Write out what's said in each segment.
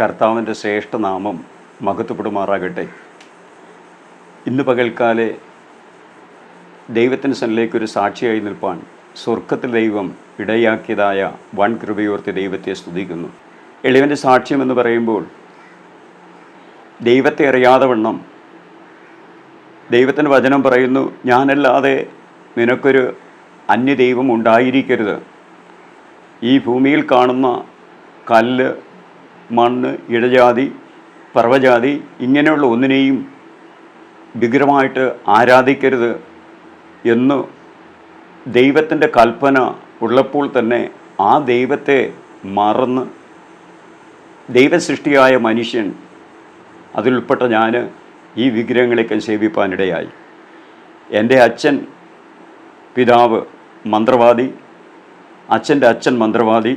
കർത്താവിന്റെ ശ്രേഷ്ഠനാമം മഹത്വപ്പെടുമാറാകട്ടെ. ഇന്ന് പകൽക്കാലെ ദൈവത്തിന്റെ സന്നിലേക്ക് ഒരു സാക്ഷിയായി നിൽപ്പാൻ സ്വർഗത്തിൽ ദൈവം ഇടയാക്കിയതായ വൻ കൃപയോർത്തി ദൈവത്തെ സ്തുതിക്കുന്നു. എളിവന്റെ സാക്ഷ്യം എന്ന് പറയുമ്പോൾ ദൈവത്തെ അറിയാതെ വണ്ണം. ദൈവത്തിന്റെ വചനം പറയുന്നു ഞാനല്ലാതെ നിനക്കൊരു അന്യദൈവം ഉണ്ടായിരിക്കരുത്. ഈ ഭൂമിയിൽ കാണുന്ന കല്ല് മണ്ണ് ഇടജാതി പർവജാതി ഇങ്ങനെയുള്ള ഒന്നിനെയും വിഗ്രഹമായിട്ട് ആരാധിക്കരുത് എന്ന് ദൈവത്തിന്റെ കൽപ്പന ഉള്ളപ്പോൾ തന്നെ ആ ദൈവത്തെ മറന്ന് ദൈവസൃഷ്ടിയായ മനുഷ്യൻ അതിലുൾപ്പെട്ട ഞാൻ ഈ വിഗ്രഹങ്ങളെയൊക്കെ സേവിപ്പാനിടയായി. എന്റെ അച്ഛൻ പിതാവ് മന്ത്രവാദി അച്ഛന്റെ അച്ഛൻ മന്ത്രവാദി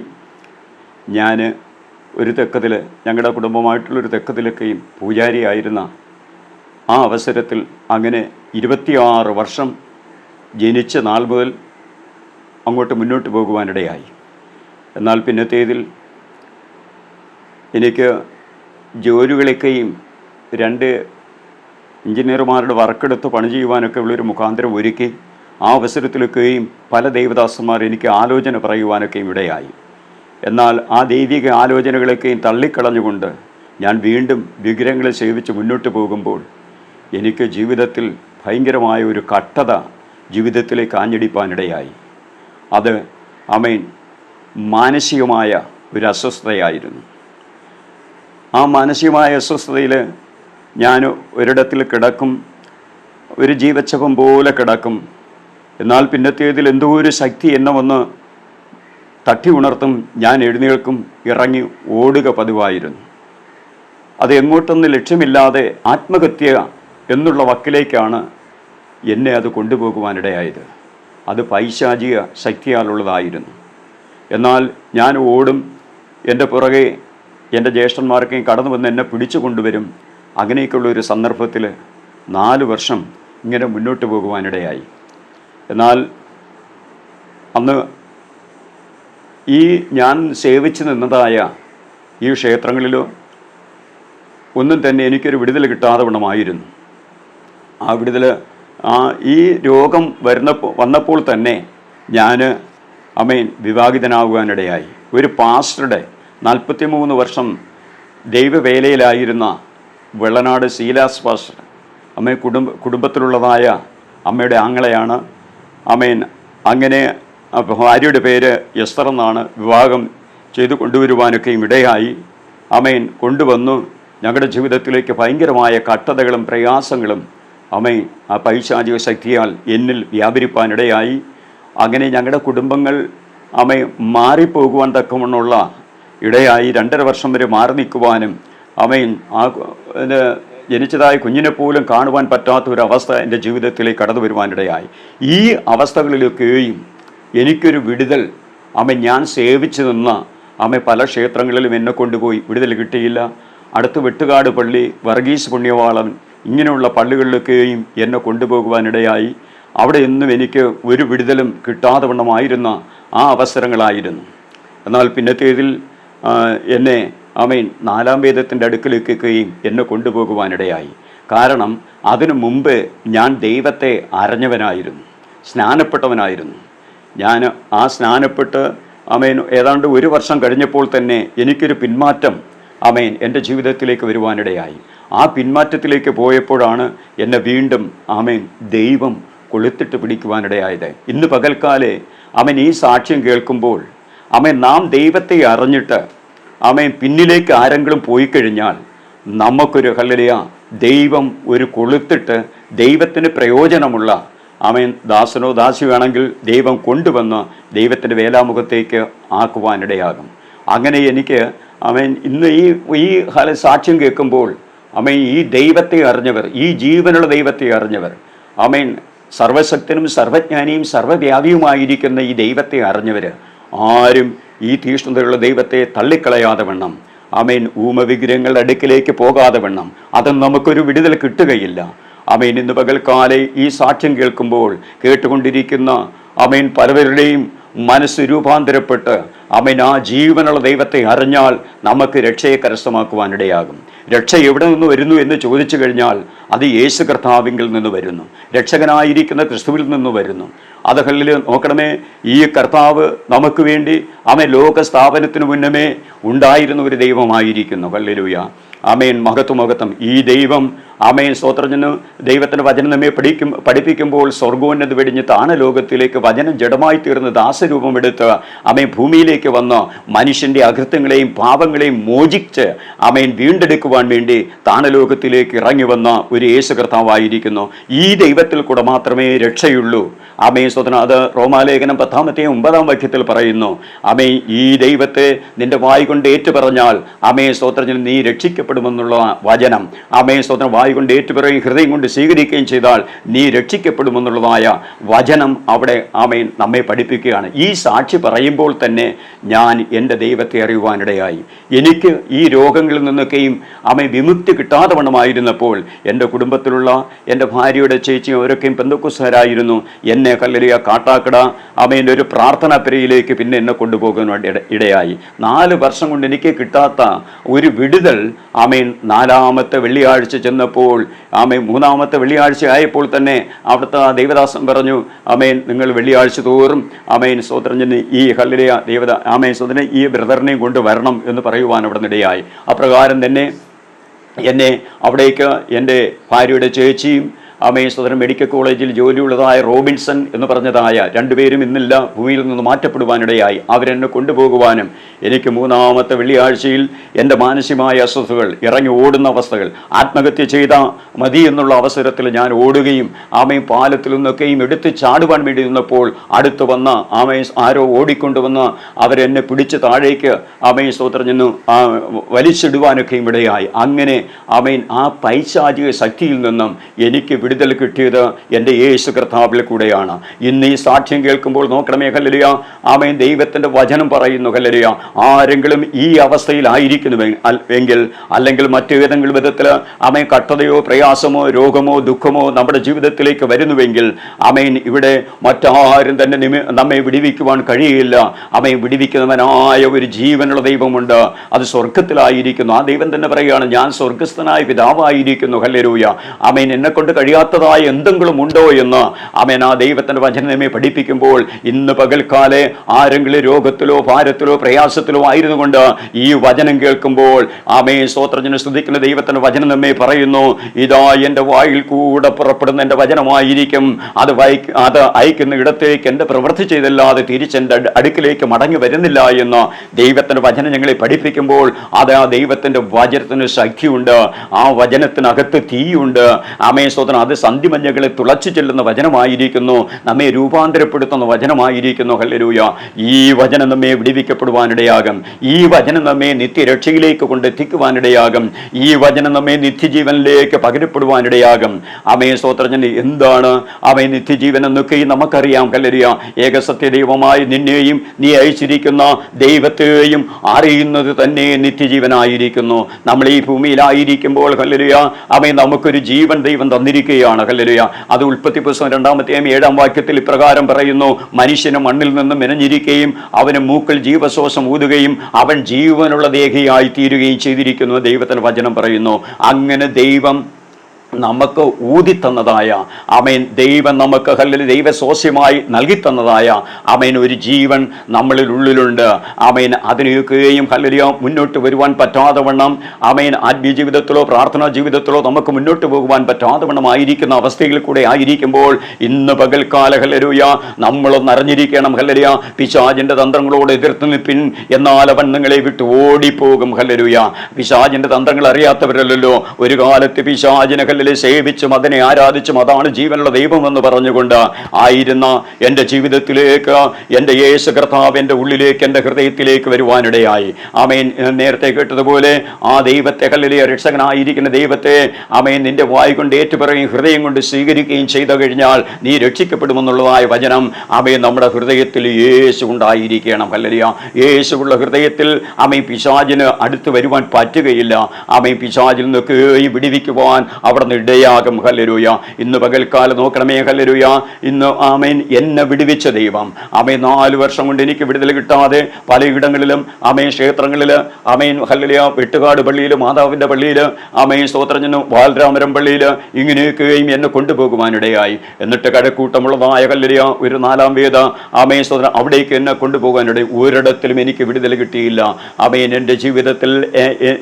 ഞാൻ ഒരു തെക്കത്തിൽ ഞങ്ങളുടെ കുടുംബമായിട്ടുള്ളൊരു തെക്കത്തിലൊക്കെയും പൂജാരിയായിരുന്ന ആ അവസരത്തിൽ അങ്ങനെ ഇരുപത്തിയാറ് വർഷം ജനിച്ച നാൾ മുതൽ അങ്ങോട്ട് മുന്നോട്ട് പോകുവാനിടയായി. എന്നാൽ പിന്നത്തേതിൽ എനിക്ക് ജോലികളൊക്കെയും രണ്ട് എഞ്ചിനീയർമാരുടെ വർക്കെടുത്ത് പണി ചെയ്യുവാനൊക്കെ ഉള്ളൊരു മുഖാന്തരം ഒരുക്കി ആ അവസരത്തിലൊക്കെയും പല ദേവദാസന്മാർ എനിക്ക് ആലോചന പറയുവാനൊക്കെയും ഇടയായി. എന്നാൽ ആ ദൈവിക ആലോചനകളൊക്കെയും തള്ളിക്കളഞ്ഞുകൊണ്ട് ഞാൻ വീണ്ടും വിഗ്രഹങ്ങളെ സേവിച്ച് മുന്നോട്ട് പോകുമ്പോൾ എനിക്ക് ജീവിതത്തിൽ ഭയങ്കരമായ ഒരു കട്ടത ജീവിതത്തിലേക്ക് ആഞ്ഞടിപ്പാനിടയായി. അത് അമേൻ മാനസികമായ ഒരു അസ്വസ്ഥതയായിരുന്നു. ആ മാനസികമായ അസ്വസ്ഥതയിൽ ഞാൻ ഒരിടത്തിൽ കിടക്കും ഒരു ജീവച്ചപം പോലെ കിടക്കും. എന്നാൽ പിന്നത്തേതിൽ എന്തോ ഒരു ശക്തി എന്നെ വന്ന് തട്ടി ഉണർത്തും ഞാൻ എഴുന്നേൽക്കും ഇറങ്ങി ഓടുക പതിവായിരുന്നു. അത് എങ്ങോട്ടൊന്ന് ലക്ഷ്യമില്ലാതെ ആത്മഹത്യ എന്നുള്ള വക്കിലേക്കാണ് എന്നെ അത് കൊണ്ടുപോകുവാനിടയായത്. അത് പൈശാചിക ശക്തിയാലുള്ളതായിരുന്നു. എന്നാൽ ഞാൻ ഓടും എന്റെ പുറകെ എന്റെ ജ്യേഷ്ഠന്മാർക്കെയും കടന്നു വന്ന് എന്നെ പിടിച്ചു കൊണ്ടുവരും. അങ്ങനെയൊക്കെയുള്ള ഒരു സന്ദർഭത്തിൽ നാല് വർഷം ഇങ്ങനെ മുന്നോട്ട് പോകുവാനിടയായി. എന്നാൽ അന്ന് ഈ ഞാൻ സേവിച്ച് നിന്നതായ ഈ ക്ഷേത്രങ്ങളിലോ ഒന്നും തന്നെ എനിക്കൊരു വിടുതൽ കിട്ടാതെ വണ്ണമായിരുന്നു ആ വിടുതൽ ആ ഈ രോഗം വരുന്നപ്പോൾ വന്നപ്പോൾ തന്നെ ഞാൻ അമ്മയിൻ വിവാഹിതനാകുവാനിടയായി. ഒരു പാസ്റ്ററുടെ നാൽപ്പത്തി മൂന്ന് വർഷം ദൈവവേലയിലായിരുന്ന വെള്ളനാട് ശീലാസ് പാസ്റ്റർ അമ്മ കുടുംബ കുടുംബത്തിലുള്ളതായ അമ്മയുടെ ആങ്ങളെയാണ് അമ്മയിൻ അങ്ങനെ അപ്പോൾ ഭാര്യയുടെ പേര് എസ്തർ എന്നാണ്. വിവാഹം ചെയ്തു കൊണ്ടുവരുവാനൊക്കെയും ഇടയായി. അമേൻ കൊണ്ടുവന്നു. ഞങ്ങളുടെ ജീവിതത്തിലേക്ക് ഭയങ്കരമായ കട്ടതകളും പ്രയാസങ്ങളും അമേൻ ആ പൈശാചിക ശക്തിയാൽ എന്നിൽ വ്യാപരിപ്പാനിടയായി. അങ്ങനെ ഞങ്ങളുടെ കുടുംബങ്ങൾ അമേ മാറിപ്പോകുവാൻ തക്കമെന്നുള്ള ഇടയായി. രണ്ടര വർഷം വരെ മാറി നിൽക്കുവാനും അമേൻ ആ ജനിച്ചതായ കുഞ്ഞിനെ പോലും കാണുവാൻ പറ്റാത്ത ഒരു അവസ്ഥ എന്റെ ജീവിതത്തിലേക്ക് കടന്നു വരുവാനിടയായി. ഈ അവസ്ഥകളിലൊക്കെയും എനിക്കൊരു വിടുതൽ. അമ്മ ഞാൻ സേവിച്ചു നിന്ന അമ്മ പല ക്ഷേത്രങ്ങളിലും എന്നെ കൊണ്ടുപോയി. വിടുതൽ കിട്ടിയില്ല. അടുത്ത വെട്ടുകാട് പള്ളി വർഗീസ് പുണ്യവാളൻ ഇങ്ങനെയുള്ള പള്ളികളിലൊക്കെയും എന്നെ കൊണ്ടുപോകുവാനിടയായി. അവിടെ എന്നും എനിക്ക് ഒരു വിടുതലും കിട്ടാതെ വണ്ണമായിരുന്ന ആ അവസരങ്ങളായിരുന്നു. എന്നാൽ പിന്നത്തേതിൽ എന്നെ അമീൻ നാലാം വേദത്തിന്റെ അടുക്കലേക്കുകയും എന്നെ കൊണ്ടുപോകുവാനിടയായി. കാരണം അതിനു മുമ്പ് ഞാൻ ദൈവത്തെ അറിഞ്ഞവനായിരുന്നു. സ്നാനപ്പെട്ടവനായിരുന്നു. ഞാൻ ആ സ്നാനപ്പെട്ട് അമേൻ ഏതാണ്ട് ഒരു വർഷം കഴിഞ്ഞപ്പോൾ തന്നെ എനിക്കൊരു പിന്മാറ്റം അമേൻ എന്റെ ജീവിതത്തിലേക്ക് വരുവാനിടയായി. ആ പിന്മാറ്റത്തിലേക്ക് പോയപ്പോഴാണ് എന്നെ വീണ്ടും അമേൻ ദൈവം കൊളുത്തിട്ട് പിടിക്കുവാനിടയായത്. ഇന്ന് പകൽക്കാലെ അവൻ ഈ സാക്ഷ്യം കേൾക്കുമ്പോൾ അമ്മ നാം ദൈവത്തെ അറിഞ്ഞിട്ട് അവൻ പിന്നിലേക്ക് ആരെങ്കിലും പോയി കഴിഞ്ഞാൽ നമുക്കൊരു ഹല്ലലിയ ദൈവം ഒരു കൊളുത്തിട്ട് ദൈവത്തിന് പ്രയോജനമുള്ള അവൻ ദാസനോ ദാസിയാണെങ്കിൽ ദൈവം കൊണ്ടുവന്ന് ദൈവത്തിന്റെ വേലാമുഖത്തേക്ക് ആക്കുവാനിടയാകും. അങ്ങനെ എനിക്ക് അവൻ ഇന്ന് ഈ ഈ ഹല സാക്ഷ്യം കേൾക്കുമ്പോൾ അവൻ ഈ ദൈവത്തെ അറിഞ്ഞവർ ഈ ജീവനുള്ള ദൈവത്തെ അറിഞ്ഞവർ അവൻ സർവശക്തനും സർവജ്ഞാനിയും സർവവ്യാപിയുമായിരിക്കുന്ന ഈ ദൈവത്തെ അറിഞ്ഞവർ ആരും ഈ തീഷ്ണതയുള്ള ദൈവത്തെ തള്ളിക്കളയാതെ വണ്ണം. അമേൻ ഊമവിഗ്രഹങ്ങളുടെ അടുക്കിലേക്ക് പോകാതെ വണ്ണം. അത് നമുക്കൊരു വിടുതൽ കിട്ടുകയില്ല. അമേൻ. ഇന്ന് പകൽക്കാലെ ഈ സാക്ഷ്യം കേൾക്കുമ്പോൾ കേട്ടുകൊണ്ടിരിക്കുന്ന അമേൻ പലവരുടെയും മനസ്സ് രൂപാന്തരപ്പെട്ട് അമേൻ ആ ജീവനുള്ള ദൈവത്തെ അറിഞ്ഞാൽ നമുക്ക് രക്ഷയെ കരസ്ഥമാക്കുവാനിടയാകും. രക്ഷ എവിടെ നിന്ന് വരുന്നു എന്ന് ചോദിച്ചു കഴിഞ്ഞാൽ അത് യേശു കർത്താവിങ്കിൽ നിന്ന് വരുന്നു. രക്ഷകനായിരിക്കുന്ന ക്രിസ്തുവിൽ നിന്ന് വരുന്നു. അതുകളിൽ നോക്കണമേ ഈ കർത്താവ് നമുക്ക് വേണ്ടി അവൻ ലോക സ്ഥാപനത്തിന് മുന്നമേ ഉണ്ടായിരുന്ന ഒരു ദൈവമായിരിക്കുന്നു. ഹല്ലേലൂയ. ആമേൻ. മഹത്വ മഹത്വം. ഈ ദൈവം ആമേൻ സ്തോത്രത്തിന് ദൈവത്തിന്റെ വചനം നമ്മെ പഠിക്കും പഠിപ്പിക്കുമ്പോൾ സ്വർഗോന്നത വെടിഞ്ഞ് താണ ലോകത്തിലേക്ക് വചനം ജഡമായി തീർന്ന് ദാസരൂപം എടുത്ത് അമേൻ ഭൂമിയിലേക്ക് വന്ന് മനുഷ്യന്റെ അകൃത്യങ്ങളെയും പാപങ്ങളെയും മോചിച്ച് അമേൻ വീണ്ടെടുക്കുവാൻ വേണ്ടി താണ ലോകത്തിലേക്ക് ഇറങ്ങി വന്ന ഒരു യേശു കർത്താവായിരിക്കുന്നു. ഈ ദൈവത്തിൽ കൂടെ മാത്രമേ രക്ഷയുള്ളൂ. അമേ സ്വതന അത് റോമാലേഖനം പത്താമത്തെ ഒമ്പതാം വാക്യത്തിൽ പറയുന്നു അമേ ഈ ദൈവത്തെ നിന്റെ വായി കൊണ്ട് ഏറ്റു പറഞ്ഞാൽ അമേ സ്തോത്രത്തിൽ നീ രക്ഷിക്കപ്പെടുമെന്നുള്ള വചനം. അമേ സ്വതന വായി കൊണ്ട് ഏറ്റുപറയും ഹൃദയം കൊണ്ട് സ്വീകരിക്കുകയും ചെയ്താൽ നീ രക്ഷിക്കപ്പെടുമെന്നുള്ളതായ വചനം അവിടെ ആമേൻ നമ്മെ പഠിപ്പിക്കുകയാണ്. ഈ സാക്ഷി പറയുമ്പോൾ തന്നെ ഞാൻ എന്റെ ദൈവത്തെ അറിയുവാനിടയായി. എനിക്ക് ഈ രോഗങ്ങളിൽ നിന്നൊക്കെയും അമ്മ വിമുക്തി കിട്ടാതെ വണ്ണമായിരുന്നപ്പോൾ എന്റെ കുടുംബത്തിലുള്ള എന്റെ ഭാര്യയുടെ ചേച്ചിയും അവരൊക്കെയും പെന്തക്കുസ്തരായിരുന്നു എന്നെ കല്ലരിയ കാട്ടാക്കട അമ്മേന്റെ ഒരു പ്രാർത്ഥന പെരയിലേക്ക് പിന്നെ എന്നെ കൊണ്ടുപോകാൻ ഇടയായി. നാല് വർഷം കൊണ്ട് എനിക്ക് കിട്ടാത്ത ഒരു വിടുതൽ ആമേൻ നാലാമത്തെ വെള്ളിയാഴ്ച ചെന്നപ്പോൾ ആമേൻ മൂന്നാമത്തെ വെള്ളിയാഴ്ച ആയപ്പോൾ തന്നെ അവിടുത്തെ ദേവദാസൻ പറഞ്ഞു ആമേൻ നിങ്ങൾ വെള്ളിയാഴ്ച തോറും ആമേൻ സ്വോത്രഞ്ജന് ഈ ഹല്ലിയ ദേവത ആമേൻ സ്വതനെ ഈ ബ്രദറിനെയും കൊണ്ട് വരണം എന്ന് പറയുവാൻ അവിടെ നിടയായി അപ്രകാരം തന്നെ എന്നെ അവിടേക്ക് എന്റെ ഭാര്യയുടെ ചേച്ചിയും അമേ സ്വതന്ത്രം മെഡിക്കൽ കോളേജിൽ ജോലിയുള്ളതായ റോബിൻസൺ എന്ന് പറഞ്ഞതായ രണ്ടുപേരും ഇന്നില്ല ഭൂമിയിൽ നിന്ന് മാറ്റപ്പെടുവാനിടയായി. അവരെന്നെ കൊണ്ടുപോകുവാനും എനിക്ക് മൂന്നാമത്തെ വെള്ളിയാഴ്ചയിൽ എന്റെ മാനസികമായ അസ്വസ്ഥകൾ ഇറങ്ങി ഓടുന്ന അവസ്ഥകൾ ആത്മഹത്യ ചെയ്ത മതി എന്നുള്ള അവസരത്തിൽ ഞാൻ ഓടുകയും ആമയും പാലത്തിൽ നിന്നൊക്കെയും എടുത്ത് ചാടുവാൻ വേണ്ടി നിന്നപ്പോൾ അടുത്ത് വന്ന ആമയും ആരോ ഓടിക്കൊണ്ടുവന്ന് അവരെന്നെ പിടിച്ച് താഴേക്ക് ആമയും സ്തോത്രം നിന്ന് വലിച്ചിടുവാനൊക്കെയും ഇടയായി. അങ്ങനെ ആമേൻ ആ പൈശാചിക ശക്തിയിൽ നിന്നും എനിക്ക് വിടുതൽ കിട്ടിയത് എന്റെ യേശു കർത്താവിൽ കൂടെയാണ്. ഇന്ന് ഈ സാക്ഷ്യം കേൾക്കുമ്പോൾ നോക്കണമേ കല്ലരിയ ആമേൻ. ദൈവത്തിന്റെ വചനം പറയുന്നു കല്ലരിയ ആരെങ്കിലും ഈ അവസ്ഥയിലായിരിക്കുന്നു എങ്കിൽ അല്ലെങ്കിൽ മറ്റേതെങ്കിലും വിധത്തിൽ ആമേൻ കട്ടതയോ പ്രയാസമോ രോഗമോ ദുഃഖമോ നമ്മുടെ ജീവിതത്തിലേക്ക് വരുന്നുവെങ്കിൽ ആമേൻ ഇവിടെ മറ്റാരും തന്നെ നിമി- നമ്മെ വിടിവിക്കുവാൻ കഴിയില്ല. അമ്മയെ വിടിവിക്കുന്നവനായ ഒരു ജീവനുള്ള ദൈവമുണ്ട്. അത് സ്വർഗത്തിലായിരിക്കുന്നു ആ ദൈവം തന്നെ പറയുകയാണ് ഞാൻ സ്വർഗസ്ഥനായ പിതാവായിരിക്കുന്നു. ഹല്ലേലൂയ. അമേൻ എന്നെ കൊണ്ട് കഴിയാത്തതായ എന്തെങ്കിലും ഉണ്ടോ എന്ന് അമേൻ ആ ദൈവത്തിന്റെ വചനമേ പഠിപ്പിക്കുമ്പോൾ ഇന്ന് പകൽക്കാലെ ആരെങ്കിലും രോഗത്തിലോ ഭാരത്തിലോ പ്രയാസത്തിലോ ആയിരുന്നു കൊണ്ട് ഈ വചനം കേൾക്കുമ്പോൾ ആമേ സ്തോത്രജന സ്തുതിക്കുന്ന ദൈവത്തിന്റെ വചനം നമ്മെ പറയുന്നു ഇതാ എന്റെ വായിൽ കൂടെ പുറപ്പെടുന്ന എന്റെ വചനമായിരിക്കും. അത് വായിക്ക അത് അയക്കുന്ന ഇടത്തേക്ക് എന്റെ പ്രവൃത്തി ചെയ്തല്ലാതെ തിരിച്ചെന്റെ അട്- അടുക്കിലേക്ക് മടങ്ങി വരുന്നില്ല എന്ന് ദൈവത്തിന്റെ വചനം ഞങ്ങളെ പഠിപ്പിക്കുമ്പോൾ അത് ആ ദൈവത്തിന്റെ വചനത്തിന് ശക്തിയുണ്ട്. ആ വചനത്തിനകത്ത് തീയുണ്ട്. ആമേ സ്തോത്രം. അത് സന്ധിമഞ്ഞകളെ തുളച്ചു ചെല്ലുന്ന വചനമായിരിക്കുന്നു നമ്മെ രൂപാന്തരപ്പെടുത്തുന്ന വചനമായിരിക്കുന്നു. ഹല്ലരൂയ ഈ വചനം നമ്മെ വിടിവിക്കപ്പെടുവാനിടയാകും. ഈ വചനം നമ്മെ നിത്യരക്ഷയിലേക്ക് കൊണ്ടെത്തിക്കുവാനിടയാകും. ഈ വചനം നമ്മെ നിത്യജീവനിലേക്ക് പകരപ്പെടുവാനിടയാകും. അമേ സ്വോത്രജ്ഞൻ എന്താണ് അമേ നിത്യജീവൻ എന്നൊക്കെയും നമുക്കറിയാം. കല്ലരിയ ഏകസത്യ ദൈവമായി നിന്നെയും നീ അയച്ചിരിക്കുന്ന ദൈവത്തെയും അറിയുന്നത് തന്നെ നിത്യജീവനായിരിക്കുന്നു. നമ്മൾ ഈ ഭൂമിയിലായിരിക്കുമ്പോൾ കല്ലരിയ അമേ നമുക്കൊരു ജീവൻ ദൈവം തന്നിരിക്കുകയാണ് കല്ലരിയ അത് ഉൽപ്പത്തി പുസ്തകം രണ്ടാമത്തെയും ഏഴാം വാക്യത്തിൽ ഇപ്രകാരം പറയുന്നു മനുഷ്യന് മണ്ണിൽ നിന്ന് മെനഞ്ഞിരിക്കുകയും അവന് മൂക്കിൽ ജീവശ്വാസം ഊതുകയും അവൻ ജീവനുള്ള ദേഹിയായി തീരുകയും ചെയ്തിരിക്കുന്നു ദൈവത്തിന് വചനം പറയുന്നു. അങ്ങനെ ദൈവം നമുക്ക് ഊതിത്തന്നതായ അമേൻ ദൈവം നമുക്ക് അല്ലെങ്കിൽ ദൈവസ്വാസ്യമായി നൽകിത്തന്നതായ അമേൻ ഒരു ജീവൻ നമ്മളിൽ ഉള്ളിലുണ്ട്. അമേൻ അതിനെയൊക്കെയും ഹല്ലലിയ മുന്നോട്ട് വരുവാൻ പറ്റാതെ വണ്ണം അമേൻ ആത്മീയ ജീവിതത്തിലോ പ്രാർത്ഥനാ ജീവിതത്തിലോ നമുക്ക് മുന്നോട്ട് പോകുവാൻ പറ്റാതെ വണ്ണം ആയിരിക്കുന്ന അവസ്ഥയിൽ കൂടെ ആയിരിക്കുമ്പോൾ ഇന്ന് പകൽക്കാല ഹല്ലരൂയ നമ്മളൊന്ന് അറിഞ്ഞിരിക്കണം ഹല്ലരിയ പിശാജിന്റെ തന്ത്രങ്ങളോട് എതിർത്ത് നിൽപ്പിൻ എന്നാൽ അവൻ നിങ്ങളെ വിട്ട് ഓടിപ്പോകും ഹല്ലരൂയ പിശാജിന്റെ തന്ത്രങ്ങൾ അറിയാത്തവരല്ലല്ലോ. ഒരു കാലത്ത് പിശാജിനെ ഹല്ലലെ സേവിച്ചും അതിനെ ആരാധിച്ചും അതാണ് ജീവനുള്ള ദൈവമെന്ന് പറഞ്ഞുകൊണ്ട് ആയിരുന്ന എന്റെ ജീവിതത്തിലേക്ക് എന്റെ യേശു കർത്താവ് എന്റെ ഉള്ളിലേക്ക് എന്റെ ഹൃദയത്തിലേക്ക് വരുവാനിടയായി. ആമേൻ. നേരത്തെ കേട്ടതുപോലെ ആ ദൈവത്തെ കല്ലിലെ രക്ഷകനായിരിക്കുന്ന ദൈവത്തെ ആമേൻ നിന്റെ വായി കൊണ്ട് ഏറ്റുപറയും ഹൃദയം കൊണ്ട് സ്വീകരിക്കുകയും ചെയ്തു കഴിഞ്ഞാൽ നീ രക്ഷിക്കപ്പെടുമെന്നുള്ളതായ വചനം ആമേൻ നമ്മുടെ ഹൃദയത്തിൽ യേശു ഉണ്ടായിരിക്കണം. കല്ലലിയ യേശുള്ള ഹൃദയത്തിൽ ആമേൻ പിശാചിന് അടുത്ത് വരുവാൻ പറ്റുകയില്ല. ആമേൻ പിശാചിൽ നിന്നൊക്കെ വിടിവിക്കുവാൻ അവിടെ കാണുന്ന ഇടയാകും ഹല്ലരൂയ ഇന്ന് പകൽക്കാലം നോക്കണമേ ഹല്ലരൂയ ഇന്ന് ആമേൻ. എന്നെ വിടുവിച്ച ദൈവം. ആമേൻ. നാലു വർഷം കൊണ്ട് എനിക്ക് വിടുതൽ കിട്ടാതെ പലയിടങ്ങളിലും ആമേൻ ക്ഷേത്രങ്ങളിൽ ആമേൻ ഹല്ലലിയ വെട്ടുകാട് പള്ളിയിൽ മാതാവിന്റെ പള്ളിയിൽ ആമേൻ സ്തോത്രഞ്ഞനും ബാലരാമരം പള്ളിയിൽ ഇങ്ങനെയൊക്കെയും എന്നെ കൊണ്ടുപോകുവാനിടയായി. എന്നിട്ട് കഴക്കൂട്ടമുള്ളതായ കല്ലരിയ ഒരു നാലാം വേദ ആമേൻ സ്തോത്രം അവിടേക്ക് എന്നെ കൊണ്ടുപോകാനിടയിൽ ഒരിടത്തിലും എനിക്ക് വിടുതൽ കിട്ടിയില്ല. ആമേൻ. എന്റെ ജീവിതത്തിൽ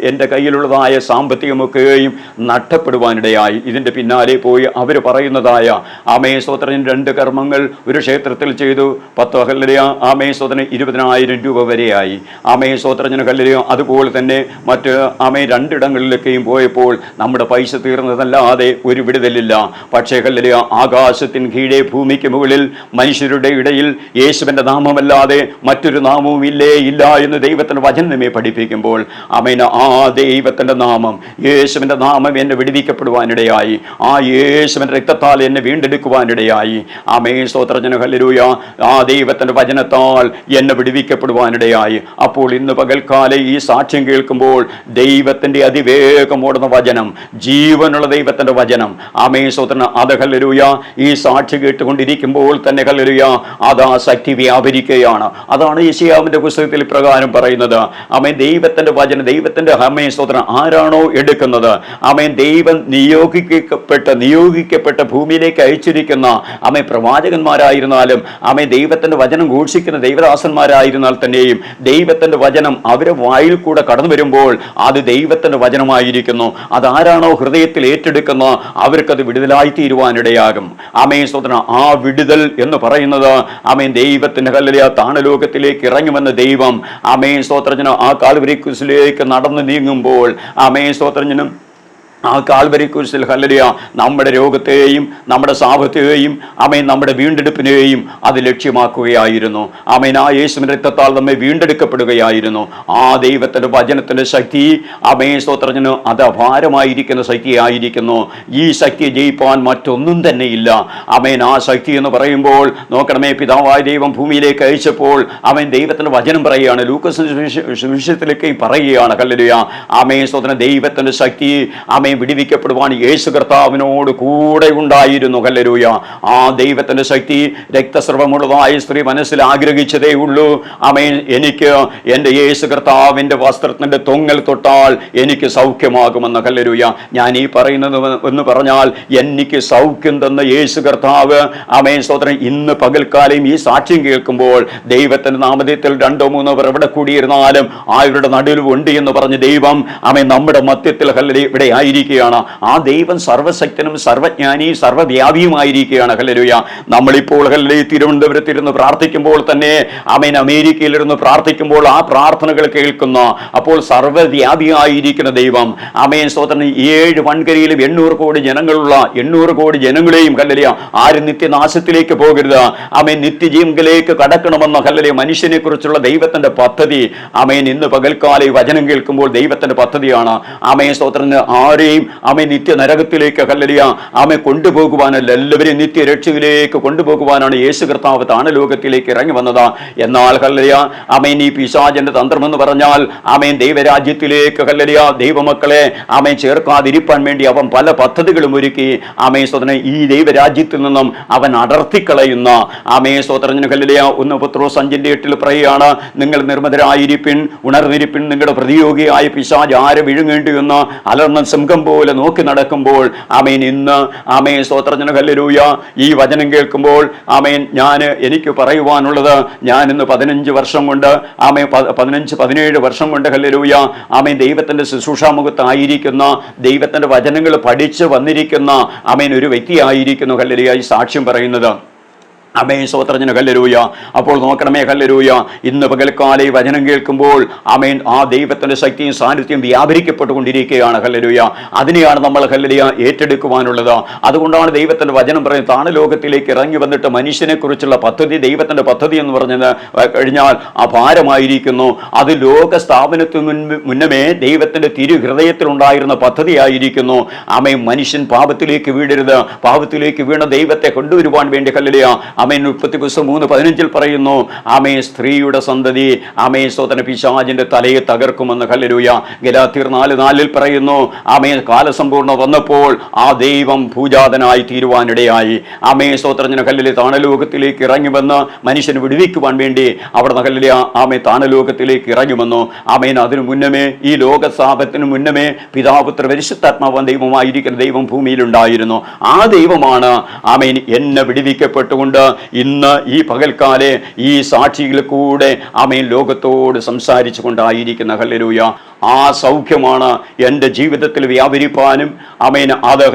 എന്റെ കയ്യിലുള്ളതായ സാമ്പത്തികമൊക്കെയും നഷ്ടപ്പെടുവാനിടയായി. ഇതിന്റെ പിന്നാലെ പോയി അവർ പറയുന്നതായ ആമേ സ്തോത്രൻ രണ്ട് കർമ്മങ്ങൾ ഒരു ക്ഷേത്രത്തിൽ ചെയ്തു. പത്ത് കല്ലരയ ആമേ സ്തോത്രൻ ഇരുപതിനായിരം രൂപ വരെയായി. ആമേ സ്തോത്രത്തിന് കല്ലരിയ അതുപോലെ തന്നെ മറ്റ് ആമേ രണ്ടിടങ്ങളിലൊക്കെയും പോയപ്പോൾ നമ്മുടെ പൈസ തീർന്നതല്ലാതെ ഒരു വിടുതലില്ല. പക്ഷേ കല്ലരയ ആകാശത്തിൻ കീഴെ ഭൂമിക്ക് മുകളിൽ മനുഷ്യരുടെ ഇടയിൽ യേശുവിന്റെ നാമമല്ലാതെ മറ്റൊരു നാമവും ഇല്ലേ ഇല്ല എന്ന് ദൈവത്തിന്റെ വചനമേ പഠിപ്പിക്കുമ്പോൾ അമേന ആ ദൈവത്തിന്റെ നാമം യേശുവിന്റെ നാമം എന്നെ വിടുവിക്കപ്പെടുവാനിടയായി ആ യേശുവിന്റെ രക്തത്താൽ എന്നെ വീണ്ടെടുക്കുവാനിടയായി. May സ്തോത്രജന hallelujah. ആ ദൈവത്തിന്റെ വചനത്താൽ എന്നെ വിടുവിക്കപ്പെടുവാനിടയായി. അപ്പോൾ ഇന്ന് പകൽക്കാലം ഈ സാക്ഷ്യം കേൾക്കുമ്പോൾ ദൈവത്തിന്റെ അതിവേഗം ഓടുന്ന വചനം ജീവനുള്ള ദൈവത്തിന്റെ വചനം. ആമേ സ്തോത്രന അത് ഹല്ലേലൂയ. ഈ സാക്ഷി കേട്ടുകൊണ്ടിരിക്കുമ്പോൾ തന്നെ ഹല്ലരുയ അത് ആ ശക്തി വ്യാപരിക്കുകയാണ്. അതാണ് യേശയാവിന്റെ പുസ്തകത്തിൽ പ്രകാരം പറയുന്നത്. അമേ ദൈവത്തിന്റെ വചനം ദൈവത്തിന്റെ അമേ സ്തോത്രം ആരാണോ എടുക്കുന്നത്? അമേ ദൈവം നിയോഗിക്കപ്പെട്ട നിയോഗിക്കപ്പെട്ട ഭൂമിയിലേക്ക് അയച്ചിരിക്കുന്ന അമ്മ പ്രവാചകന്മാരായിരുന്നാലും അമ്മ ദൈവത്തിന്റെ വചനം ഘോഷിക്കുന്ന ദൈവദാസന്മാരായിരുന്നാൽ തന്നെയും ദൈവത്തിന്റെ വചനം അവരെ വായിൽ കൂടെ കടന്നു വരുമ്പോൾ അത് ദൈവത്തിന്റെ വചനമായിരിക്കുന്നു. അതാരാണോ ഹൃദയത്തിൽ ഏറ്റെടുക്കുന്ന അവർക്കത് വിടുതലായി തീരുവാനിടയാകും ആമേ സ്വതന ആ വിടുതൽ എന്ന് പറയുന്നത് അമ്മ ദൈവത്തിന്റെ കല്ലലിയ താണലോകത്തിലേക്ക് ഇറങ്ങി വന്ന ദൈവം. അമേ സ്വോത്രജന ആ കാൽവരി കുസിലേക്ക് നടന്നു നീങ്ങുമ്പോൾ അമേ സ്തോത്രജനം ആ കാൽവരി കുരിശിൽ ഹല്ലലിയ. നമ്മുടെ രോഗത്തെയും നമ്മുടെ സാപത്തെയും അമേൻ നമ്മുടെ വീണ്ടെടുപ്പിനെയും അത് ലക്ഷ്യമാക്കുകയായിരുന്നു. അമേൻ ആ യേശുവിന്റെ രക്തത്താൽ നമ്മെ വീണ്ടെടുക്കപ്പെടുകയായിരുന്നു. ആ ദൈവത്തിന്റെ വചനത്തിന്റെ ശക്തി അമേ സ്തോത്രത്തിന് അത് അപാരമായിരിക്കുന്ന ശക്തിയായിരിക്കുന്നു. ഈ ശക്തി ജയിപ്പാൻ മറ്റൊന്നും തന്നെ ഇല്ല. അമേൻ ആ ശക്തി എന്ന് പറയുമ്പോൾ നോക്കണമേ പിതാവായ ദൈവം ഭൂമിയിലേക്ക് അയച്ചപ്പോൾ അവൻ ദൈവത്തിന്റെ വചനം പറയുകയാണ്. ലൂക്കസ് സുവിശേഷത്തിലേക്ക് പറയുകയാണ്. കല്ലലുയ അമ്മയെ സ്തോത്രം ദൈവത്തിന്റെ ശക്തി ആമേ വിടിവിക്കപ്പെടുവാൻ യേശു കർത്താവിനോട് കൂടെ ഉണ്ടായിരുന്നു. കല്ലരൂയ ആ ദൈവത്തിന്റെ ശക്തി രക്തസ്രവമുള്ളതായ സ്ത്രീ മനസ്സിൽ ആഗ്രഹിച്ചതേ ഉള്ളൂ. അമേ എനിക്ക് എന്റെ യേശു കർത്താവിന്റെ വസ്ത്രത്തിന്റെ തൊങ്ങൽ തൊട്ടാൽ എനിക്ക് സൗഖ്യമാകുമെന്ന. കല്ലരൂയ ഞാൻ ഈ പറയുന്നത് എന്ന് പറഞ്ഞാൽ എനിക്ക് സൗഖ്യം തന്ന യേശു കർത്താവ് അമേൻ സോദരൻ ഇന്ന് പകൽക്കാലം ഈ സാക്ഷ്യം കേൾക്കുമ്പോൾ ദൈവത്തിന്റെ നാമധേയത്തിൽ രണ്ടോ മൂന്നോ പേർ എവിടെ കൂടിയിരുന്നാലും ആരുടെ നടുവിൽ ഉണ്ട് എന്ന് പറഞ്ഞ് ദൈവം അമേ നമ്മുടെ മധ്യത്തിൽ ഹല്ലരി ഇവിടെ ആയിരിക്കുകയാണ്. ആ ദൈവം സർവശക്തനും സർവജ്ഞാനി സർവവ്യാപിയുമായിരിക്കുകയാണ്. ഹലരുയ നമ്മളിപ്പോൾ ഹല്ലരി തിരുവനന്തപുരത്തിരുന്ന് പ്രാർത്ഥിക്കുമ്പോൾ തന്നെ ആമേൻ അമേരിക്കയിലിരുന്ന് പ്രാർത്ഥിക്കുമ്പോൾ ആ പ്രാർത്ഥനകൾ കേൾക്കുന്ന. അപ്പോൾ സർവവ്യാപിയായിരിക്കുന്ന ദൈവം. ആമേൻ സ്വതന്ത്ര ഏഴ് വൻകരയിലും എണ്ണൂറ് കോടി ജനങ്ങളുള്ള എണ്ണൂറ് കോടി ജനങ്ങളെയും കല്ലലിയ ആരും നിത്യനാശത്തിലേക്ക് പോകരുത്. ആമേൻ നിത്യജീവങ്കിലേക്ക് കടക്കണമെന്ന ഹല്ലലിയ മനുഷ്യനെ കുറിച്ചുള്ള ദൈവത്തിന്റെ പദ്ധതി. ആമേൻ ഇന്ന് പകൽക്കാല വചനം കേൾക്കുമ്പോൾ ദൈവത്തിന്റെ പദ്ധതിയാണ്. ആമേൻ സ്തോത്രത്തിന് ആരെയും ആമേ നിത്യ നരകത്തിലേക്ക് കല്ലരിയ ആമെ കൊണ്ടുപോകുവാനല്ല എല്ലാവരെയും നിത്യ രക്ഷയിലേക്ക് കൊണ്ടുപോകുവാനാണ് യേശു കർത്താവ് താണലോകത്തിലേക്ക് ഇറങ്ങി വന്നത്. എന്നാൽ കല്ലരിയ ആമേൻ ഈ പിശാചന്റെ തന്ത്രം എന്ന് പറഞ്ഞാൽ ആമേൻ ദൈവരാജ്യത്തിലേക്ക് കല്ലരിയ ദൈവമക്കളെ ആമേൻ ചേർക്കാതിരിപ്പാൻ വേണ്ടി അവൻ പല പദ്ധതികളും ഒരുക്കി. ആമേ സ്വതനെ ഈ ദൈവരാജ്യത്തിൽ നിന്നും അവൻ അടർത്തിക്കളയുന്ന. ആമേ സ്വതരഞ്ഞു കല്ലരിയ ഒന്ന് പുത്രോ സഞ്ചിന്റെ എട്ടിൽ പറയുകയാണ് നിങ്ങൾ നിർമ്മതരായിരിപ്പിൻ ഉണർന്നിരിപ്പിൻ നിങ്ങളുടെ പ്രതിയോഗിയായ പിശാജ് ആരെ വിഴുങ്ങേണ്ടി എന്ന് അലർന്ന സിംഹം പോലെ നോക്കി നടക്കുമ്പോൾ ആമേൻ ഇന്ന് ആമേൻ സ്തോത്രജന കല്ലരൂയ ഈ വചനം കേൾക്കുമ്പോൾ ആമേൻ ഞാൻ എനിക്ക് പറയുവാനുള്ളത് ഞാൻ ഇന്ന് പതിനഞ്ച് വർഷം കൊണ്ട് ആമേ പതിനഞ്ച് പതിനേഴ് വർഷം കൊണ്ട് കല്ലരൂയ ആമേൻ ദൈവത്തിന്റെ ശുശ്രൂഷാമുഖത്തായിരിക്കുന്ന ദൈവത്തിന്റെ വചനങ്ങൾ പഠിച്ച് വന്നിരിക്കുന്ന ആമേൻ ഒരു വ്യക്തിയായിരിക്കുന്നു കല്ലരൂയ ഈ സാക്ഷ്യം പറയുന്നത്. അമേ സ്വത്രജന കല്ലരൂയ അപ്പോൾ നോക്കണമേ കല്ലരൂയ ഇന്ന് പകൽക്കാല ഈ വചനം കേൾക്കുമ്പോൾ അമേൻ ആ ദൈവത്തിന്റെ ശക്തിയും സാന്നിധ്യം വ്യാപരിക്കപ്പെട്ടുകൊണ്ടിരിക്കുകയാണ് കല്ലരൂയ അതിനെയാണ് നമ്മൾ കല്ലരിയ ഏറ്റെടുക്കുവാനുള്ളത്. അതുകൊണ്ടാണ് ദൈവത്തിന്റെ വചനം പറയുന്നത് താണ ലോകത്തിലേക്ക് ഇറങ്ങി വന്നിട്ട് മനുഷ്യനെക്കുറിച്ചുള്ള പദ്ധതി ദൈവത്തിന്റെ പദ്ധതി എന്ന് പറഞ്ഞത് കഴിഞ്ഞാൽ ആ ഭാരമായിരിക്കുന്നു അത് ലോക സ്ഥാപനത്തിന് മുന്നമേ ദൈവത്തിന്റെ തിരുഹൃദയത്തിലുണ്ടായിരുന്ന പദ്ധതിയായിരിക്കുന്നു. അമേ മനുഷ്യൻ പാപത്തിലേക്ക് വീഴരുത് പാപത്തിലേക്ക് വീണ ദൈവത്തെ കൊണ്ടുവരുവാൻ വേണ്ടി കല്ലരിയ ആമേൻ. ഉൽപ്പത്തി പുസ്തകം മൂന്ന് പതിനഞ്ചിൽ പറയുന്നു ആമേ സ്ത്രീയുടെ സന്തതി ആമേ സ്വതന പിശാജിന്റെ തലയെ തകർക്കുമെന്ന്. ഹല്ലേലൂയ. ഗലാത്തിർ നാല് നാലിൽ പറയുന്നു ആമേ കാലസമ്പൂർണ വന്നപ്പോൾ ആ ദൈവം പൂജാതനായി തീരുവാനിടയായി. ആമേ സ്വോത്രജ്ഞന കല്ലിലെ താണലോകത്തിലേക്ക് ഇറങ്ങി വന്ന് മനുഷ്യന് വിടുവിക്കുവാൻ വേണ്ടി അവിടെ നല്ലിലെ ആമേ താണലോകത്തിലേക്ക് ഇറങ്ങി വന്നു ആമേൻ അതിനു മുന്നമേ ഈ ലോകസാപത്തിനു മുന്നമേ പിതാപുത്ര പരിശുദ്ധാത്മാവൻ ദൈവമായിരിക്കുന്ന ദൈവം ഭൂമിയിലുണ്ടായിരുന്നു. ആ ദൈവമാണ് ആമേൻ എന്നെ വിടുവിക്കപ്പെട്ടുകൊണ്ട് ഇന്ന് ഈ പകൽക്കാലെ ഈ സാക്ഷികൾ കൂടെ ആമേൻ ലോകത്തോട് സംസാരിച്ചു കൊണ്ടായിരിക്കുന്ന ഹല്ലേലൂയ. ആ സൗഖ്യമാണ് എന്റെ ജീവിതത്തിൽ വ്യാപരിപ്പാനും അമേന അത്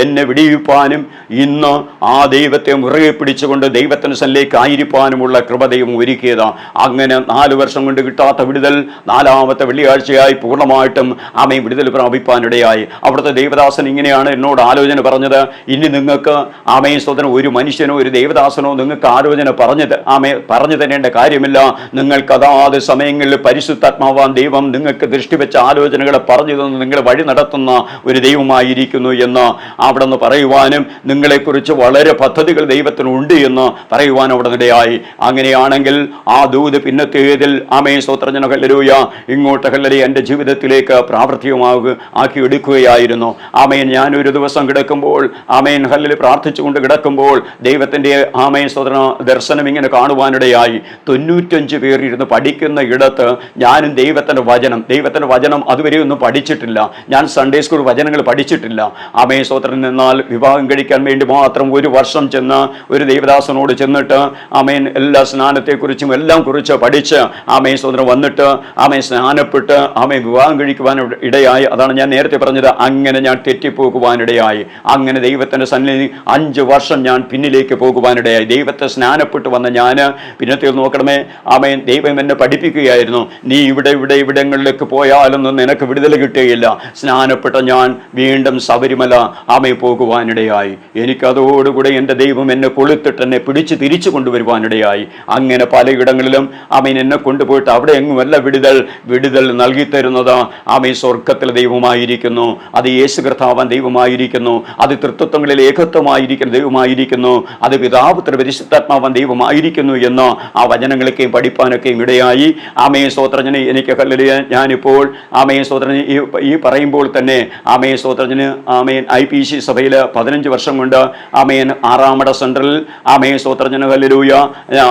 എന്നെ വിടിയിപ്പാനും ഇന്ന് ആ ദൈവത്തെ മുറുകെ പിടിച്ചുകൊണ്ട് ദൈവത്തിന് സല്ലേക്ക് ആയിരിക്കാനുമുള്ള കൃപ ദൈവം ഒരുക്കിയതാ. അങ്ങനെ നാല് വർഷം കൊണ്ട് കിട്ടാത്ത വിടുതൽ നാലാമത്തെ വെള്ളിയാഴ്ചയായി പൂർണമായിട്ടും ആമയും വിടുതൽ പ്രാപിപ്പാനിടയായി. അവിടുത്തെ ദേവദാസൻ ഇങ്ങനെയാണ് എന്നോട് ആലോചന പറഞ്ഞത്. ഇനി നിങ്ങൾക്ക് ആമയും സ്വതനം ഒരു മനുഷ്യനോ ഒരു ദേവദാസനോ നിങ്ങൾക്ക് ആലോചന പറഞ്ഞത് ആമേ പറഞ്ഞു തരേണ്ട കാര്യമില്ല. നിങ്ങൾക്ക് അതാത് സമയങ്ങളിൽ പരിശുദ്ധാത്മാവാൻ ദൈവം നിങ്ങൾക്ക് ദൃഷ്ടി വെച്ച ആലോചനകളെ പറഞ്ഞു തന്ന് നിങ്ങളെ വഴി നടത്തുന്ന ഒരു ദൈവമായിരിക്കുന്നു എന്ന് അവിടെ നിന്ന് പറയുവാനും നിങ്ങളെക്കുറിച്ച് വളരെ പദ്ധതികൾ ദൈവത്തിനുണ്ട് എന്ന് പറയുവാനും അവിടെ നിടയായി അങ്ങനെയാണെങ്കിൽ ആ ദൂത് പിന്നത്തേതിൽ ആമേ സ്വത്രജന കല്ലരൂയ ഇങ്ങോട്ട് കല്ലരി എന്റെ ജീവിതത്തിലേക്ക് പ്രാവർത്തികമാവുക ആക്കി എടുക്കുകയായിരുന്നു ആമയൻ ഞാൻ ഒരു ദിവസം കിടക്കുമ്പോൾ ആമയൻ ഹല്ലിൽ പ്രാർത്ഥിച്ചുകൊണ്ട് കിടക്കുമ്പോൾ ദൈവത്തിന്റെ ആമേൻ സ്വതന ദർശനം ഇങ്ങനെ കാണുവാനിടയായി. തൊണ്ണൂറ്റഞ്ച് പേർ ഇരുന്ന് പഠിക്കുന്ന ഇടത്ത് ഞാനും ദൈവത്തിന്റെ വചനം ദൈവത്തിന്റെ വചനം അതുവരെ ഒന്നും പഠിച്ചിട്ടില്ല. ഞാൻ സൺഡേ സ്കൂൾ വചനങ്ങൾ പഠിച്ചിട്ടില്ല. ആമേ സ്വത്രൻ നിന്നാൽ വിവാഹം കഴിക്കാൻ വേണ്ടി മാത്രം ഒരു വർഷം ചെന്ന് ഒരു ദൈവദാസനോട് ചെന്നിട്ട് ആമേൻ എല്ലാ സ്നാനത്തെക്കുറിച്ചും എല്ലാം കുറിച്ച് പഠിച്ച് ആമേ സ്വതന്ത്രം വന്നിട്ട് ആമേ സ്നാനപ്പെട്ട് ആമേ വിവാഹം കഴിക്കുവാൻ ഇടയായി. അതാണ് ഞാൻ നേരത്തെ പറഞ്ഞത്. അങ്ങനെ ഞാൻ തെറ്റിപ്പോകുവാനിടയായി. അങ്ങനെ ദൈവത്തിന്റെ സന്നിധി അഞ്ച് വർഷം ഞാൻ പിന്നിലേക്ക് പോകുവാനിടയായി. ദൈവത്തെ സ്നാനപ്പെട്ട് വന്ന ഞാൻ പിന്നത്തെ നോക്കണമേ. ആമേൻ. ദൈവം എന്നെ പഠിപ്പിക്കുകയായിരുന്നു. നീ ഇവിടെ ഇവിടെ ഇവിടങ്ങളിലേക്ക് പോയാലൊന്നും നിനക്ക് വിടുതൽ കിട്ടുകയില്ല സ്നാനപ്പെട്ട ഞാൻ വീണ്ടും ശബരിമല ആമ പോകുവാനിടയായി. എനിക്കതോടുകൂടെ എന്റെ ദൈവം എന്നെ കൊളുത്തിട്ട് എന്നെ പിടിച്ച് തിരിച്ചു കൊണ്ടുവരുവാനിടയായി. അങ്ങനെ പലയിടങ്ങളിലും അമ്മ എന്നെ കൊണ്ടുപോയിട്ട് അവിടെ എങ്ങുമല്ല വിടുതൽ വിടുതൽ നൽകി തരുന്നത് ആമേ സ്വർഗത്തിലെ ദൈവമായിരിക്കുന്നു. അത് യേശു കർത്താവൻ ദൈവമായിരിക്കുന്നു. അത് തൃത്വത്വങ്ങളിൽ ഏകത്വമായിരിക്കുന്ന ദൈവമായിരിക്കുന്നു. അത് പിതാപുത്ര പരിശുദ്ധാത്മാവൻ ദൈവമായിരിക്കുന്നു എന്ന് ആ വചനങ്ങളൊക്കെയും പഠിപ്പാനൊക്കെയും ഇടയായി. ആമയെ സ്തോത്രജന് എനിക്ക് കല്ലിയ ഞാനിപ്പോൾ ആമേ സോദരന് ഈ ഈ പറയുമ്പോൾ തന്നെ ആമേ സോദരന് ആമയൻ ഐ പി സി സഭയിൽ പതിനഞ്ച് വർഷം കൊണ്ട് ആമേൻ ആറാമട സെൻട്രൽ ആമേ സ്തോത്രജന കല്ലിലൂയ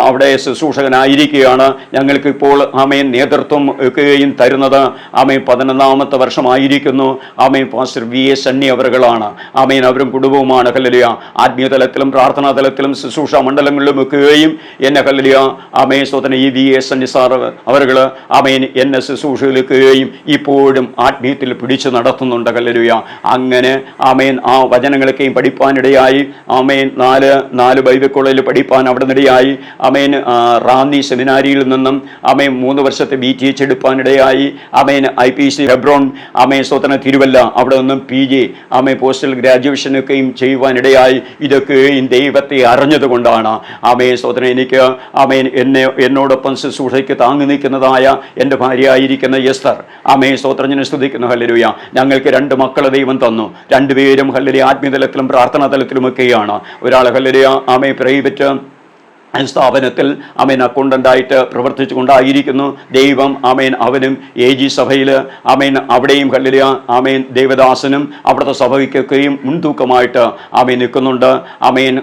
അവിടെ ശുശ്രൂഷകനായിരിക്കുകയാണ്. ഞങ്ങൾക്ക് ഇപ്പോൾ ആമേൻ നേതൃത്വം ഒക്കെയും തരുന്നത് ആമയൻ പതിനൊന്നാമത്തെ വർഷമായിരിക്കുന്നു. ആമയൻ പാസ്റ്റർ വി എസ് സണ്ണി അവറുകളാണ്. ആമയൻ അവരും കുടുംബവുമാണ് കല്ലലിയ ആത്മീയ തലത്തിലും പ്രാർത്ഥനാ തലത്തിലും ശുശ്രൂഷ മണ്ഡലങ്ങളിലും ഒക്കെയും എന്നെ കല്ലലിയ ആമേൻ സോദരൻ ഈ വി എസ് സണ്ണി സാർ അവർ ആമയൻ എന്നെ ശുശ്രൂഷയിലേക്കുകയും ഇപ്പോഴും ആത്മീയത്തിൽ പിടിച്ചു നടത്തുന്നുണ്ട് കല്ലരുയ അങ്ങനെ ആമേൻ ആ വചനങ്ങളൊക്കെയും പഠിപ്പാനിടയായി. ആമേൻ നാല് നാല് ബൈബിൾ കോളേജിൽ പഠിപ്പാൻ അവിടെ നിടയായി അമേൻ റാന്നി സെമിനാരിയിൽ നിന്നും അമേൻ മൂന്ന് വർഷത്തെ ബി ടി എച്ച് എടുപ്പാനിടയായി. അമേൻ ഐ പി സി ഹെബ്രോൺ ആമേൻ സ്വതന തിരുവല്ല അവിടെ നിന്നും പി ജി അമേ പോസ്റ്റൽ ഗ്രാജുവേഷനൊക്കെയും ചെയ്യുവാനിടയായി. ഇതൊക്കെയും ദൈവത്തെ അറിഞ്ഞതുകൊണ്ടാണ്. അമേ സ്വതന എനിക്ക് അമേൻ എന്നെ എന്നോടൊപ്പം ശുശ്രൂഷയ്ക്ക് താങ്ങി നിൽക്കുന്നതായ എന്റെ ഭാര്യയായിരിക്കുന്ന എസ്തർ ആമേ സ്തുതിക്കുന്നു. ഹല്ലരൂയ ഞങ്ങൾക്ക് രണ്ട് മക്കളെ ദൈവം തന്നു. രണ്ടുപേരും ഹല്ലരി ആത്മീയതലത്തിലും പ്രാർത്ഥനാ തലത്തിലുമൊക്കെയാണ് ഒരാൾ ഹല്ലരിയ ആമേ പ്രൈവറ്റ് സ്ഥാപനത്തിൽ അമേൻ അക്കൗണ്ടന്റായിട്ട് പ്രവർത്തിച്ചു കൊണ്ടായിരിക്കുന്നു ദൈവം അമേൻ അവനും എ ജി സഭയിൽ അമേൻ അവിടെയും കല്ലില അമേൻ ദേവദാസനും അവിടുത്തെ സഭയ്ക്കൊക്കെയും മുൻതൂക്കമായിട്ട് അമേൻ നിൽക്കുന്നുണ്ട്. അമേൻ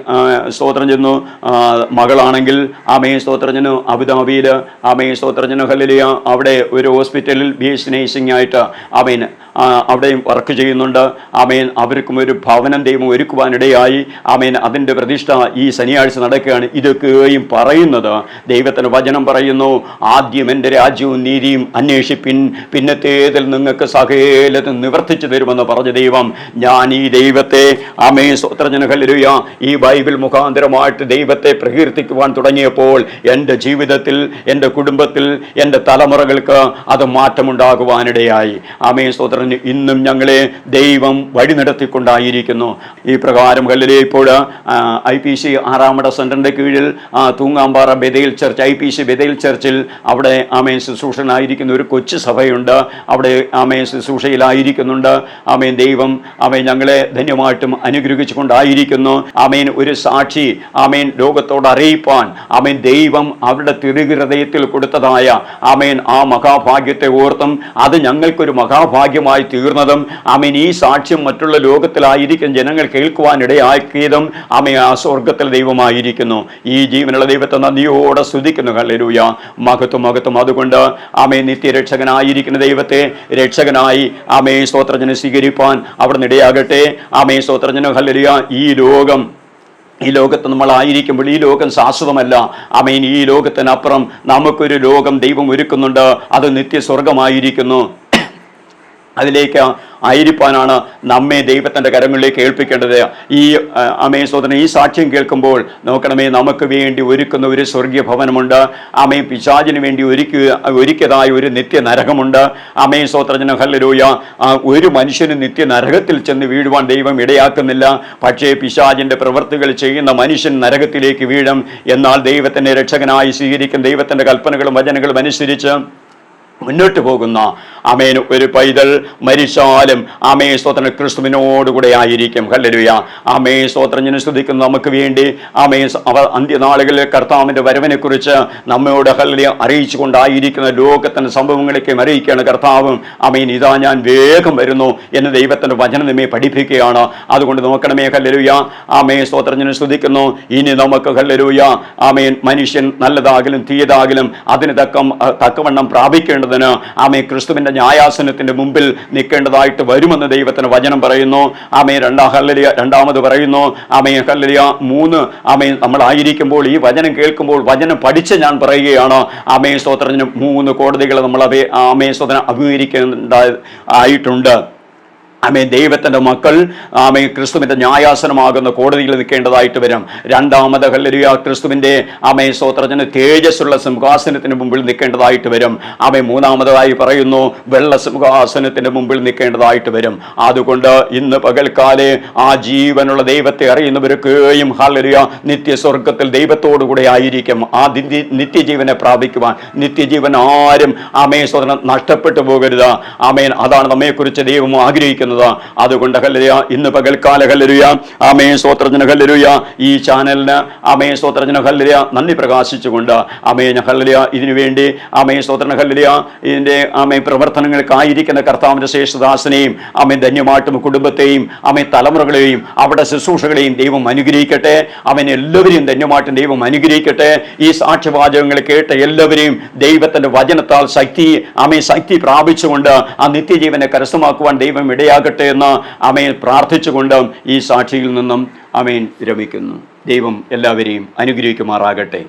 ചെന്നു മകളാണെങ്കിൽ അമീൻ സ്തോത്രജ്ഞനു അബുദാബിയിൽ അമീൻ സ്തോത്രജ്ഞനു ചെന്നു അവിടെ ഒരു ഹോസ്പിറ്റലിൽ ബി എസ് നേഴ്സിംഗ് ആയിട്ട് അമേൻ അവിടെയും വർക്ക് ചെയ്യുന്നുണ്ട്. ആമേൻ. അവർക്കും ഒരു ഭവനം ദൈവം ഒരുക്കുവാനിടയായി. ആമേൻ. അതിന്റെ പ്രതിഷ്ഠ ഈ ശനിയാഴ്ച നടക്കുകയാണ്. ഇതൊക്കെയും പറയുന്നത് ദൈവത്തിന് വചനം പറയുന്നു. ആദ്യം എന്റെ രാജ്യവും നീതിയും അന്വേഷിപ്പിൻ. പിന്നത്തേതിൽ നിങ്ങൾക്ക് സകേലതും നിവർത്തിച്ചു തരുമെന്ന് പറഞ്ഞ ദൈവം. ഞാൻ ഈ ദൈവത്തെ ആമേ സ്വത്രജനകല്ലുയ ഈ ബൈബിൾ മുഖാന്തരമായിട്ട് ദൈവത്തെ പ്രകീർത്തിക്കുവാൻ തുടങ്ങിയപ്പോൾ എന്റെ ജീവിതത്തിൽ എന്റെ കുടുംബത്തിൽ എന്റെ തലമുറകൾക്ക് അത് മാറ്റമുണ്ടാകുവാനിടയായി. ആമേ സ്തോത്രം പറഞ്ഞ് ഇന്നും ഞങ്ങളെ ദൈവം വഴി നടത്തിക്കൊണ്ടായിരിക്കുന്നു ഈ പ്രകാരം കല്ലിലെ ഇപ്പോൾ ഐ പി സി ആറാമട സെന്ററിന്റെ കീഴിൽ Thoongampara Bethel church I P C Bethel ചർച്ചിൽ അവിടെ ആമേൻ ശുശ്രൂഷനായിരിക്കുന്ന ഒരു കൊച്ചു സഭയുണ്ട്. അവിടെ ആമേൻ ശുശ്രൂഷയിലായിരിക്കുന്നുണ്ട്. ആമേൻ ദൈവം ആമേൻ ഞങ്ങളെ ധന്യമായിട്ടും അനുഗ്രഹിച്ചുകൊണ്ടായിരിക്കുന്നു. ആമേൻ ഒരു സാക്ഷി ആമേൻ ലോകത്തോട് അറിയിപ്പാൻ ആമേൻ ദൈവം അവരുടെ തിരുഹൃദയത്തിൽ കൊടുത്തതായ ആമേൻ ആ മഹാഭാഗ്യത്തെ ഓർത്തും അത് ഞങ്ങൾക്കൊരു മഹാഭാഗ്യമായി തീർന്നതും ആമീൻ ഈ സാക്ഷ്യം മറ്റുള്ള ലോകത്തിലായിരിക്കും ജനങ്ങൾ കേൾക്കുവാനിടയാക്കിയതും ആമേൻ ആ സ്വർഗത്തിലെ ദൈവമായിരിക്കുന്നു. ഈ ജീവനുള്ള ദൈവത്തെ നന്ദിയോടെ സ്തുതിക്കുന്നു. ഹല്ലേലൂയ. മഹത്വം മഹത്വം. അതുകൊണ്ട് ആമേ നിത്യരക്ഷകനായിരിക്കുന്ന ദൈവത്തെ രക്ഷകനായി ആമേ സ്തോത്രജനെ സ്വീകരിപ്പാൻ അവിടെ നിടയാകട്ടെ ആമേ സ്തോത്രജന ഹല്ലേലൂയ. ഈ ലോകം ഈ ലോകത്ത് നമ്മളായിരിക്കുമ്പോൾ ഈ ലോകം ശാശ്വതമല്ല. അമേൻ ഈ ലോകത്തിനപ്പുറം നമുക്കൊരു ലോകം ദൈവം ഒരുക്കുന്നുണ്ട്. അത് നിത്യസ്വർഗമായിരിക്കുന്നു. അതിലേക്ക് ആയിരിക്കാനാണ് നമ്മെ ദൈവത്തിന്റെ കരങ്ങളിലേക്ക് ഏൽപ്പിക്കേണ്ടത്. ഈ അമേ സോദരൻ ഈ സാക്ഷ്യം കേൾക്കുമ്പോൾ നോക്കണമേ നമുക്ക് വേണ്ടി ഒരുക്കുന്ന ഒരു സ്വർഗീയ ഭവനമുണ്ട്. അമേ പിശാചിന് വേണ്ടി ഒരുക്കി ഒരുക്കിയതായ ഒരു നിത്യ നരകമുണ്ട് അമേ സോത്രജന ഹല്ലരൂയ ഒരു മനുഷ്യന് നിത്യ നരകത്തിൽ ചെന്ന് വീഴുവാൻ ദൈവം ഇടയാക്കുന്നില്ല. പക്ഷേ പിശാചിന്റെ പ്രവൃത്തികൾ ചെയ്യുന്ന മനുഷ്യൻ നരകത്തിലേക്ക് വീഴും. എന്നാൽ ദൈവത്തിന്റെ രക്ഷകനായി സ്വീകരിക്കുന്ന ദൈവത്തിന്റെ കൽപ്പനകളും വചനങ്ങളും അനുസരിച്ച് മുന്നോട്ട് പോകുന്ന അമേൻ ഒരു പൈതൽ മരിച്ചാലും അമേ സ്തോത്രൻ ക്രിസ്തുവിനോടുകൂടെ ആയിരിക്കും. ഹല്ലേലൂയ. അമേ സ്തോത്രഞ്ഞിനെ സ്തുതിക്കുന്ന. നമുക്ക് വേണ്ടി അമേ അന്ത്യനാളുകളിലെ കർത്താവിന്റെ വരവിനെക്കുറിച്ച് നമ്മയോട് ഹല്ലിയ അറിയിച്ചു കൊണ്ടായിരിക്കുന്ന ലോകത്തിന്റെ സംഭവങ്ങളൊക്കെയും അറിയിക്കുകയാണ് കർത്താവും. അമേൻ ഇതാ ഞാൻ വേഗം വരുന്നു എന്ന് ദൈവത്തിന്റെ വചനം നമ്മെ പഠിപ്പിക്കുകയാണ്. അതുകൊണ്ട് നോക്കണമേ ഹല്ലേലൂയ. അമേ സ്തോത്രഞ്ഞിനെ സ്തുതിക്കുന്നു. ഇനി നമുക്ക് ഹല്ലേലൂയ. അമേൻ മനുഷ്യൻ നല്ലതാകലും തീയതാകലും അതിന് തക്കം തക്കവണ്ണം പ്രാപിക്കേണ്ടതിന് ആമേ ക്രിസ്തുവിന്റെ ന്യായാസനത്തിന്റെ മുമ്പിൽ നിൽക്കേണ്ടതായിട്ട് വരുമെന്ന് ദൈവത്തിന് വചനം പറയുന്നു. ആമേ രണ്ടാം ഹല്ലലിയ രണ്ടാമത് പറയുന്നു. ആമേ ഹല്ലലിയ മൂന്ന്. ആമേ നമ്മളായിരിക്കുമ്പോൾ ഈ വചനം കേൾക്കുമ്പോൾ വചനം പഠിച്ച് ഞാൻ പറയുകയാണ്. ആമേ സ്തോത്രത്തിന് മൂന്ന് കോടതികൾ നമ്മൾ അഭി ആമേ സ്തോത്രം അഭിമുഖീകരിക്കേണ്ട ആയിട്ടുണ്ട്. ആമേ ദൈവത്തിന്റെ മക്കൾ ആമേ ക്രിസ്തുവിന്റെ ന്യായാസനമാകുന്ന കോടതിയിൽ നിൽക്കേണ്ടതായിട്ട് വരും. രണ്ടാമത് ഹല്ലരിയ ക്രിസ്തുവിന്റെ ആമേ സ്വോത്രജന് തേജസ്സുള്ള സിംഹാസനത്തിന് മുമ്പിൽ നിൽക്കേണ്ടതായിട്ട് വരും. ആമേ മൂന്നാമതായി പറയുന്നു വെള്ള സിംഹാസനത്തിന്റെ മുമ്പിൽ നിൽക്കേണ്ടതായിട്ട് വരും. അതുകൊണ്ട് ഇന്ന് പകൽക്കാലെ ആ ജീവനുള്ള ദൈവത്തെ അറിയുന്നവരൊക്കെയും ഹല്ലരിയ നിത്യസ്വർഗത്തിൽ ദൈവത്തോടുകൂടെ ആയിരിക്കും. ആ നിത്യ- നിത്യജീവനെ പ്രാപിക്കുവാൻ നിത്യജീവൻ ആരും ആമേ സ്വതന്ത്രം നഷ്ടപ്പെട്ടു പോകരുത്. ആമേൻ. അതാണ് നമ്മെക്കുറിച്ച് ദൈവം ആഗ്രഹിക്കുന്നത്. അതുകൊണ്ട് ഹല്ലരിയ ഇന്ന് പകൽക്കാല ഹല്ലരിയ അമേ സ്വോത്രജന ഹല്ലരിയ ഈ ചാനലിന് അമേ സ്വോത്രജന ഹല്ലരിയ നന്ദി പ്രകാശിച്ചുകൊണ്ട്. ആമേ ഹല്ലരിയ ഇതിനു വേണ്ടി ആമേ സ്വോത്രന ഹല്ലരിയ ഇതിന്റെ അമേ പ്രവർത്തനങ്ങൾക്കായിരിക്കുന്ന കർത്താവിന്റെ ശേഷദാസനെയും ആമേ ധന്യമായിട്ടും കുടുംബത്തെയും ആമേ തലമുറകളെയും അവിടെ ശുശ്രൂഷകളെയും ദൈവം അനുഗ്രഹിക്കട്ടെ. അവൻ എല്ലാവരെയും ധന്യമായിട്ടും ദൈവം അനുഗ്രഹിക്കട്ടെ. ഈ സാക്ഷ്യവാചകങ്ങൾ കേട്ട എല്ലാവരെയും ദൈവത്തിന്റെ വചനത്താൽ ശക്തി ആമേ ശക്തി പ്രാപിച്ചുകൊണ്ട് ആ നിത്യജീവനെ കരസ്ഥമാക്കുവാൻ ദൈവം ഇടയാകട്ടെ എന്ന് അമേൻ പ്രാർത്ഥിച്ചുകൊണ്ട് ഈ സാക്ഷിയിൽ നിന്നും അമേൻ രമിക്കുന്നു ദൈവം എല്ലാവരെയും അനുഗ്രഹിക്കുമാറാകട്ടെ.